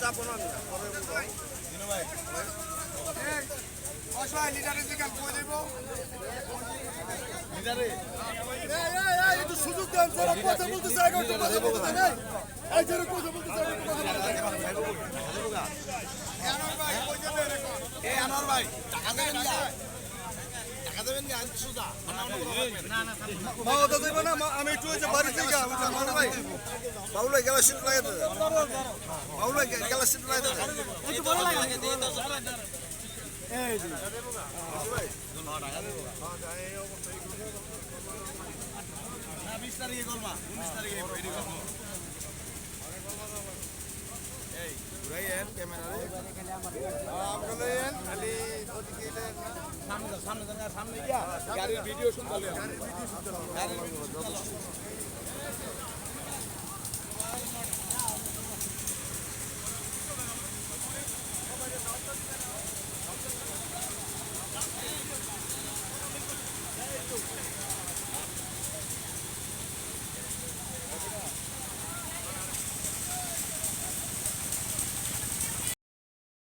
চাপো না অসহায় লিডারের দিকে কই দেব। লিডারে একটু সুযোগ দেন যারা কথা ভাই আমি একটু ওই যে বাড়ি থেকে মানো ভাই ভাই গেলা সিট লাগাই দেবে বাবুল গেলা আমগুলোয়েন খালি গাড়ির ভিডিও শুনতে গাড়ির ভিডিও শুনতে গাড়ির ভিডিও শুনতে